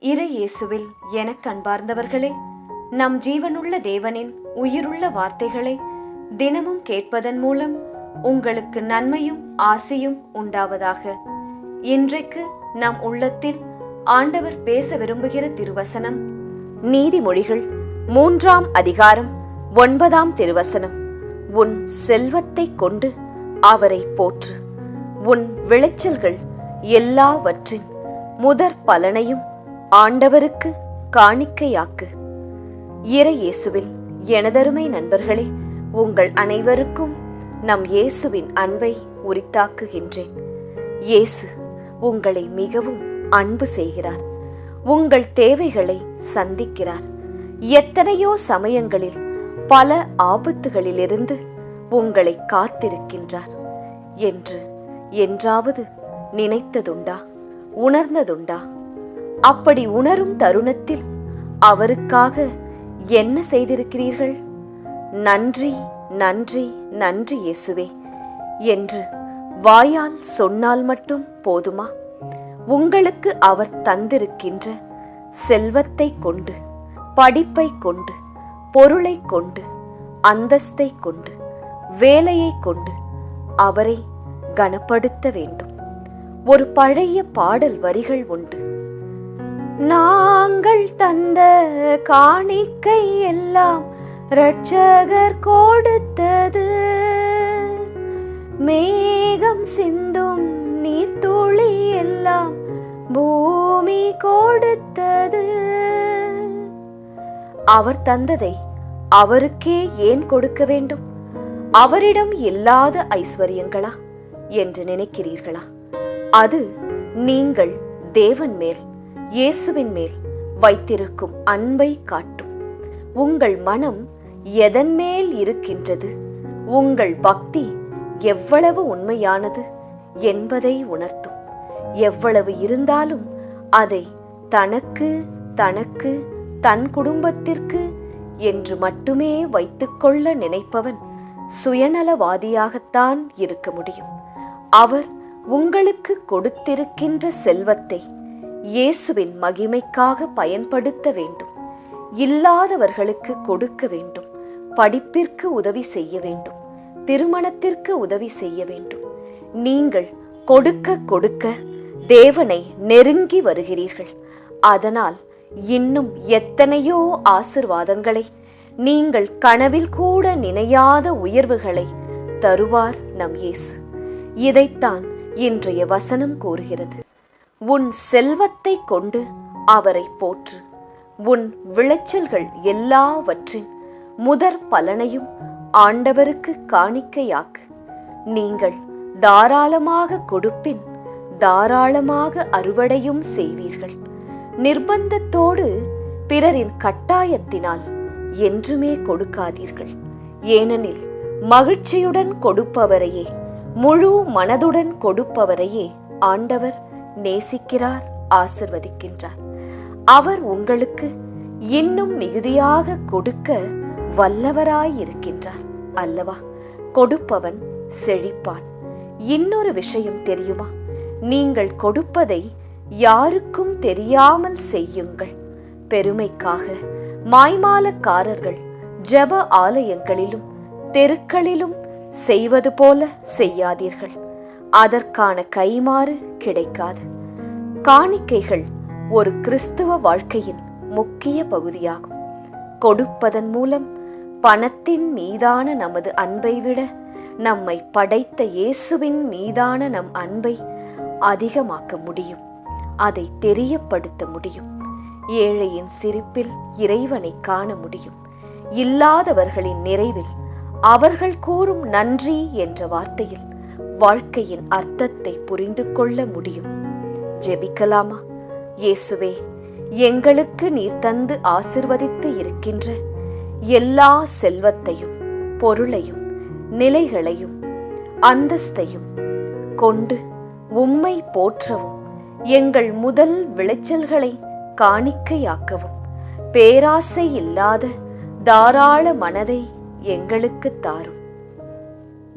இறை இயேசுவில் எனக் கண்பார்ந்தவர்களே நம் ஜீவனுள்ள தேவனின் உயிருள்ள வார்த்தைகளை தினமும் கேட்பதன் மூலம் உங்களுக்கு நன்மையும் ஆசையும் உண்டாவதாக. இன்றைக்கு நம் உள்ளத்தில் ஆண்டவர் பேச விரும்புகிற திருவசனம் நீதிமொழிகள் மூன்றாம் அதிகாரம் ஒன்பதாம் திருவசனம். உன் செல்வத்தைக் கொண்டு அவரை போற்று. உன் விளைச்சல்கள் எல்லாவற்றின் முதற் பலனையும் ஆண்டவருக்கு காணிக்கையாக்கு. இறையேசுவில் எனதருமை நண்பர்களே உங்கள் அனைவருக்கும் நம் இயேசுவின் அன்பை உரித்தாக்குகின்றேன். இயேசு உங்களை மிகவும் அன்பு செய்கிறார். உங்கள் தேவைகளை சந்திக்கிறார். எத்தனையோ சமயங்களில் பல ஆபத்துகளிலிருந்து உங்களை காத்திருக்கின்றார் என்று என்றாவது நினைத்ததுண்டா? உணர்ந்ததுண்டா? அப்படி உணரும் தருணத்தில் அவருக்காக என்ன செய்திருக்கிறீர்கள்? நன்றி நன்றி நன்றி இயேசுவே என்று வாயால் சொன்னால் மட்டும் போதுமா? உங்களுக்கு அவர் தந்திருக்கின்ற செல்வத்தை கொண்டு படிப்பை கொண்டு பொருளை கொண்டு அந்தஸ்தை கொண்டு வேலையை கொண்டு அவரை கனப்படுத்த வேண்டும். ஒரு பழைய பாடல் வரிகள் உண்டு. நாங்கள் தந்த காணிக்கை எல்லாம் ரட்சகர் கொடுத்தது. மேகம் சிந்தும் நீர்த்துளி எல்லாம் பூமி கொடுத்தது. அவர் தந்ததை அவருக்கே ஏன் கொடுக்க வேண்டும்? அவரிடம் இல்லாத ஐஸ்வர்யங்களா? என்று நினைக்கிறீர்களா? அது நீங்கள் தேவன் மேல் இயேசுவின் மேல் வைத்திருக்கும் அன்பை காட்டும். உங்கள் மனம் எதன் மேல் இருக்கின்றது? உங்கள் பக்தி எவ்வளவு உண்மையானது என்பதை உணர்த்தும். எவ்வளவு இருந்தாலும் அதை தனக்கு தனக்கு தன் குடும்பத்திற்கு என்று மட்டுமே வைத்துக்கொள்ள நினைப்பவன் சுயநலவாதியாகத்தான் இருக்க முடியும். அவர் உங்களுக்கு கொடுத்திருக்கின்ற செல்வத்தை இயேசுவின் மகிமைக்காக பயன்படுத்த வேண்டும். இல்லாதவர்களுக்கு கொடுக்க வேண்டும். படிப்பிற்கு உதவி செய்ய வேண்டும். திருமணத்திற்கு உதவி செய்ய வேண்டும். நீங்கள் கொடுக்க கொடுக்க தேவனை நெருங்கி வருகிறீர்கள். அதனால் இன்னும் எத்தனையோ ஆசிர்வாதங்களை நீங்கள் கனவில் கூட நினையாத உயர்வுகளை தருவார் நம் இயேசு. இதைத்தான் இன்றைய வசனம் கூறுகிறது. உன் செல்வத்தை கொண்டு அவரை போற்று. உன் விளைச்சல்கள் எல்லாவற்றின் முதற் பலனையும் ஆண்டவருக்கு காணிக்கையாக்கு. நீங்கள் தாராளமாக கொடுப்பின் தாராளமாக அறுவடையும் செய்வீர்கள். நிர்பந்தத்தோடு பிறரின் கட்டாயத்தினால் என்றுமே கொடுக்காதீர்கள். ஏனெனில் மகிழ்ச்சியுடன் கொடுப்பவரையே முழு மனதுடன் கொடுப்பவரையே ஆண்டவர் நேசிக்கிறார் ஆசிர்வதிக்கின்றார். அவர் உங்களுக்கு இன்னும் மிகுதியாக கொடுக்க வல்லவராயிருக்கின்றார் அல்லவா? கொடுப்பவன் செழிப்பான். இன்னொரு விஷயம் தெரியுமா? நீங்கள் கொடுப்பதை யாருக்கும் தெரியாமல் செய்யுங்கள். பெருமைக்காக மாய்மாலக்காரர்கள் ஜெப ஆலயங்களிலும் தெருக்களிலும் செய்வது போல செய்யாதீர்கள். அதற்கான கைமாறு கிடைக்காது. காணிக்கைகள் ஒரு கிறிஸ்துவ வாழ்க்கையின் முக்கிய பகுதியாகும். கொடுப்பதன் மூலம் பணத்தின் மீதான நமது அன்பை விட நம்மை படைத்த இயேசுவின் மீதான நம் அன்பை அதிகமாக்க முடியும். அதை தெரியப்படுத்த முடியும். ஏழையின் சிரிப்பில் இறைவனை காண முடியும். இல்லாதவர்களின் நிறைவில் அவர்கள் கூறும் நன்றி என்ற வார்த்தையில் வாழ்க்கையின் அர்த்தத்தை புரிந்து கொள்ள முடியும். ஜெபிக்கலாமா? இயேசுவே எங்களுக்கு நீர் தந்து ஆசிர்வதித்து இருக்கின்ற எல்லா செல்வத்தையும் பொருளையும் நிலைகளையும் அந்தஸ்தையும் கொண்டு உம்மை போற்றவும் எங்கள் முதல் விளைச்சல்களை காணிக்கையாக்கவும். பேராசை இல்லாத தாராள மனதை எங்களுக்கு தாரும்.